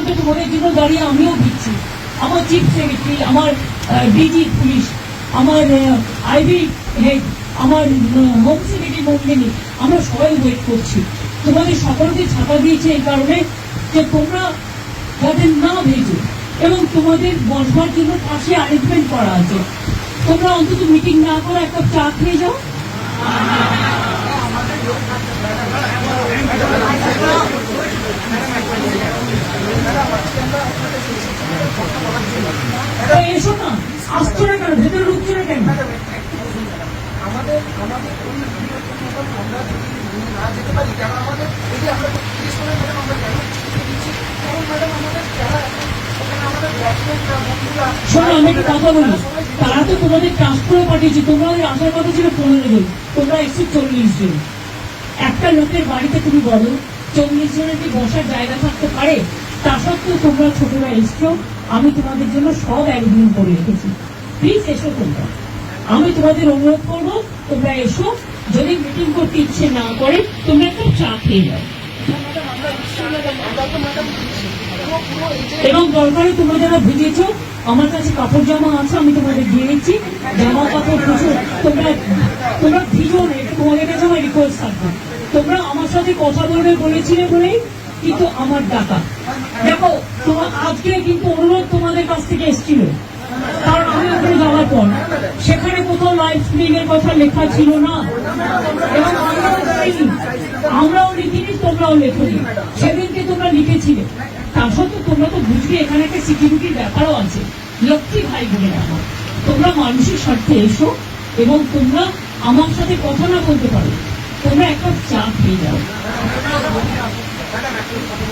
ঘণ্টা তোমাদের জন্য দাঁড়িয়ে আমিও দিচ্ছি আমার চিফ সেক্রেটারি, আমার ডিজি পুলিশ, আমার আইবি হেড, আমার হোম সেক্রেটারি মন্দিনী আমরা সবাই ওয়েট করছি। তোমাদের সকলকে ছাপা দিয়েছে এই কারণে যে তোমরা যাতে না ভেজো এবং তোমাদের বসবার জন্য পাশে অ্যারেঞ্জমেন্ট করা আছে। তোমরা অন্তত মিটিং না করে একটা চা খেয়ে যাও তো এসো না আসছো না কেন? ভেতরে ঢুকছো না কেন? আমাদের আমাদের ওই ভিডিওর জন্য এখন আমরা না যেতে পারি কারণ আমাদের এই আমরা তিরিশ করে ম্যাডাম আমরা কেন দিচ্ছি? কারণ ম্যাডাম আমাদের যারা এখন ওখানে আমাদের ব্যাটসম্যানরা বন্ধুরা শোনো আমি একটা কথা বলি। তারা তো তোমাদের ট্রাস্ট করে পাঠিয়েছে তোমাদের আসার কথা ছিল পনেরো জন। তোমরা এসছো চল্লিশ জন। একটা লোকের বাড়িতে তুমি বলো চল্লিশ জনের কি বসার জায়গা থাকতে পারে? তা সত্ত্বেও তোমরা ছোটরা এসছো। আমি তোমাদের জন্য সব অ্যারেঞ্জমেন্ট করে রেখেছি। প্লিজ এসো তোমরা। আমি তোমাদের অনুরোধ করব, তোমরা এসো। যদি মিটিং করতে ইচ্ছে না করে, তোমরা একটু চা খেয়ে যাও এবং দরকারে তোমরা যারা ভিজেছো, আমার কাছে কাপড় জামা আছে, আমি তোমাদের দিয়ে দিচ্ছি। জামা কাপড় প্রচুর তোমরা তোমরা ভিজো না, এটা তোমাদের কাছে আমার রিকোয়েস্ট থাকবে। তোমরা আমার সাথে কথা বলবে বলেছিলে বলেই, কিন্তু আমার ডাকা। দেখো তোমার আজকে কিন্তু অনুরোধ তোমাদের কাছ থেকে এসেছিল। ওখানে সেখানে কোথাও লাইভ স্ট্রিমিং এর কথা লেখা ছিল না। এবং আমরাও লিখিনি, তোমরাও লেখনি। সেদিনকে তোমরা লিখেছিলে। তা সত্ত্বেও তোমরা তো বুঝবে, এখানে একটা সিকিউরিটির ব্যাপারও আছে। লক্ষ্মী ভাই বলে আমার তোমরা মানুষের স্বার্থে এসো এবং তোমরা আমার সাথে কথা না বলতে পারো। তোমরা একটা চা খেয়ে যাও। আমরা কথা আমরা তাদের সাথে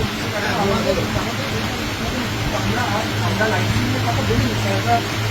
আমরা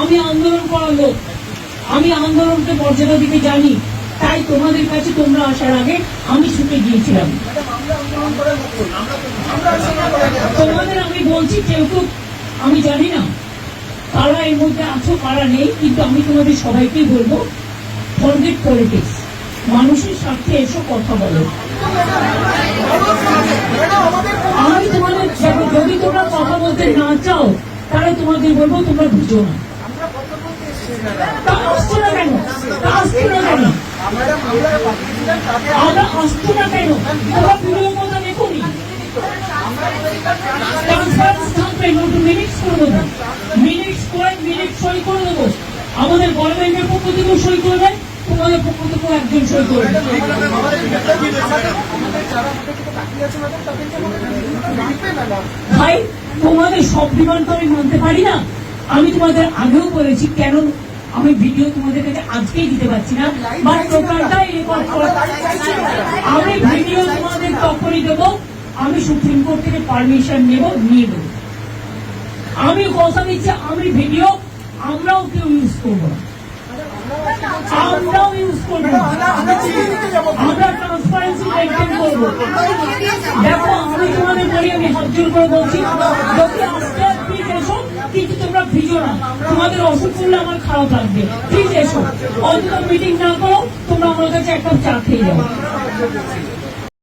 আমি আন্দোলন করার লোক। আমি আন্দোলনকে মর্যাদা দিতে জানি তাই তোমাদের কাছে তোমরা আসার আগে আমি ছুটে গিয়েছিলাম। তোমাদের আমি বলছি, কেউ আমি জানি না। কারা এর মধ্যে আছো কারা নেই, কিন্তু আমি তোমাদের সবাইকেই বলব ফরগেট পলিটিক্স মানুষের স্বার্থে এসো, কথা বলো। আমি তোমাদের যদি তোমরা কথা বলতে না চাও, তাহলে তোমাদের বলব তোমরা বুঝো না। আমরা আসছো না কেন আমরা দেবো আমাদের গভর্নমেন্টের পক্ষ থেকেও সই করবে তোমাদের পক্ষ থেকেও একজন সই করবে ভাই তোমাদের সব ডিমান্ড তো আমি মানতে পারি না আমি তোমাদের আগেও বলেছি কেন আমি ভিডিও তোমাদের কাছে আজকেই দিতে পারছি না বা টোটালটাই রেকর্ড আমি ভিডিও তোমাদের তখনই দেবো আমি সুপ্রিম কোর্ট থেকে পারমিশন নেব নিয়ে দেবো আমি কথা দিচ্ছি আমি ভিডিও আমরাও কেউ ইউজ করব আমরাও ইউজ করব আমরা ট্রান্সপারেন্সি মেনটেন করব। দেখো আমি তোমাদের বলি আমি হাত জোর করে বলছি যদি কিন্তু তোমরা ভিজো না। তোমাদের অসুখ করলে আমার খারাপ লাগবে। ঠিক আছে অন্তত মিটিং না করো, তোমরা আমার কাছে একটা চা খেয়ে যাও।